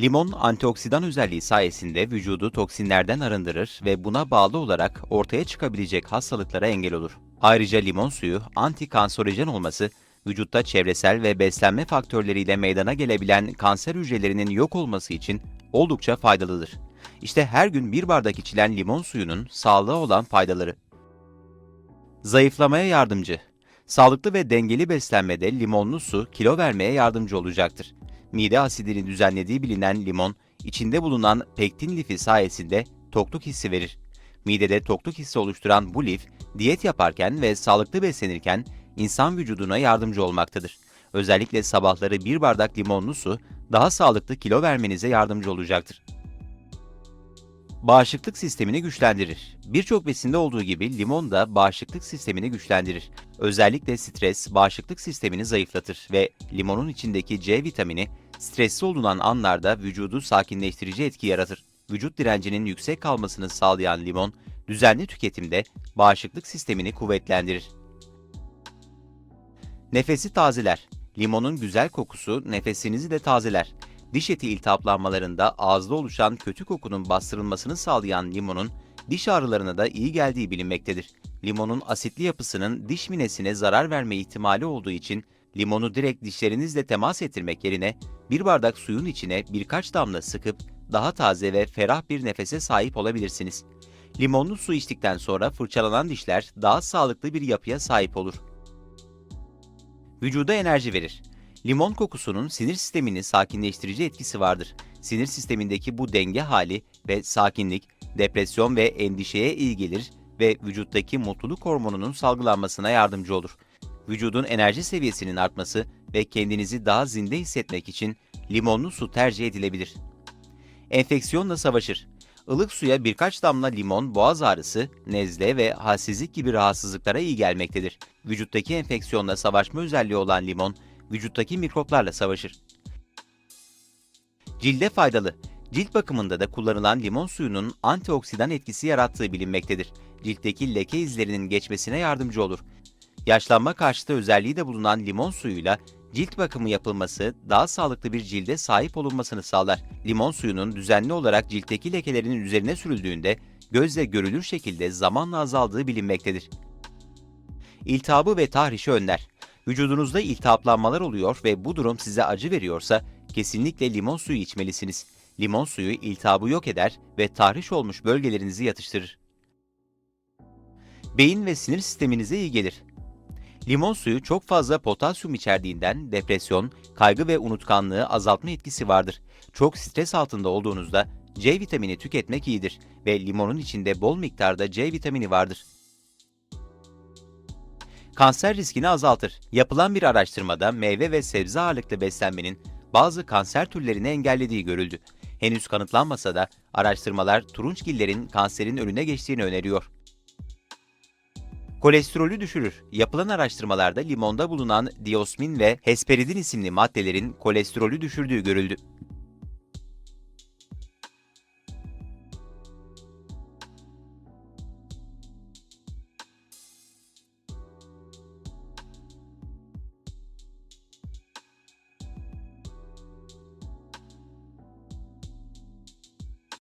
Limon antioksidan özelliği sayesinde vücudu toksinlerden arındırır ve buna bağlı olarak ortaya çıkabilecek hastalıklara engel olur. Ayrıca limon suyu antikanserojen olması, vücutta çevresel ve beslenme faktörleriyle meydana gelebilen kanser hücrelerinin yok olması için oldukça faydalıdır. İşte her gün bir bardak içilen limon suyunun sağlığa olan faydaları. Zayıflamaya yardımcı. Sağlıklı ve dengeli beslenmede limonlu su kilo vermeye yardımcı olacaktır. Mide asidini düzenlediği bilinen limon, içinde bulunan pektin lifi sayesinde tokluk hissi verir. Midede tokluk hissi oluşturan bu lif, diyet yaparken ve sağlıklı beslenirken insan vücuduna yardımcı olmaktadır. Özellikle sabahları bir bardak limonlu su, daha sağlıklı kilo vermenize yardımcı olacaktır. Bağışıklık sistemini güçlendirir. Birçok besinde olduğu gibi limon da bağışıklık sistemini güçlendirir. Özellikle stres bağışıklık sistemini zayıflatır ve limonun içindeki C vitamini stresli olunan anlarda vücudu sakinleştirici etki yaratır. Vücut direncinin yüksek kalmasını sağlayan limon, düzenli tüketimde bağışıklık sistemini kuvvetlendirir. Nefesi tazeler. Limonun güzel kokusu nefesinizi de tazeler. Diş eti iltihaplanmalarında ağızda oluşan kötü kokunun bastırılmasını sağlayan limonun diş ağrılarına da iyi geldiği bilinmektedir. Limonun asitli yapısının diş minesine zarar verme ihtimali olduğu için limonu direkt dişlerinizle temas ettirmek yerine bir bardak suyun içine birkaç damla sıkıp daha taze ve ferah bir nefese sahip olabilirsiniz. Limonlu su içtikten sonra fırçalanan dişler daha sağlıklı bir yapıya sahip olur. Vücuda enerji verir. Limon kokusunun sinir sistemini sakinleştirici etkisi vardır. Sinir sistemindeki bu denge hali ve sakinlik, depresyon ve endişeye iyi gelir ve vücuttaki mutluluk hormonunun salgılanmasına yardımcı olur. Vücudun enerji seviyesinin artması ve kendinizi daha zinde hissetmek için limonlu su tercih edilebilir. Enfeksiyonla savaşır. Ilık suya birkaç damla limon boğaz ağrısı, nezle ve halsizlik gibi rahatsızlıklara iyi gelmektedir. Vücuttaki enfeksiyonla savaşma özelliği olan limon, vücuttaki mikroplarla savaşır. Cilde faydalı. Cilt bakımında da kullanılan limon suyunun antioksidan etkisi yarattığı bilinmektedir. Ciltteki leke izlerinin geçmesine yardımcı olur. Yaşlanma karşıtı özelliği de bulunan limon suyuyla cilt bakımı yapılması daha sağlıklı bir cilde sahip olunmasını sağlar. Limon suyunun düzenli olarak ciltteki lekelerin üzerine sürüldüğünde gözle görülür şekilde zamanla azaldığı bilinmektedir. İltihabı ve tahrişi önler. Vücudunuzda iltihaplanmalar oluyor ve bu durum size acı veriyorsa kesinlikle limon suyu içmelisiniz. Limon suyu iltihabı yok eder ve tahriş olmuş bölgelerinizi yatıştırır. Beyin ve sinir sisteminize iyi gelir. Limon suyu çok fazla potasyum içerdiğinden depresyon, kaygı ve unutkanlığı azaltma etkisi vardır. Çok stres altında olduğunuzda C vitamini tüketmek iyidir ve limonun içinde bol miktarda C vitamini vardır. Kanser riskini azaltır. Yapılan bir araştırmada meyve ve sebze ağırlıklı beslenmenin bazı kanser türlerini engellediği görüldü. Henüz kanıtlanmasa da araştırmalar turunçgillerin kanserin önüne geçtiğini öneriyor. Kolesterolü düşürür. Yapılan araştırmalarda limonda bulunan diosmin ve hesperidin isimli maddelerin kolesterolü düşürdüğü görüldü.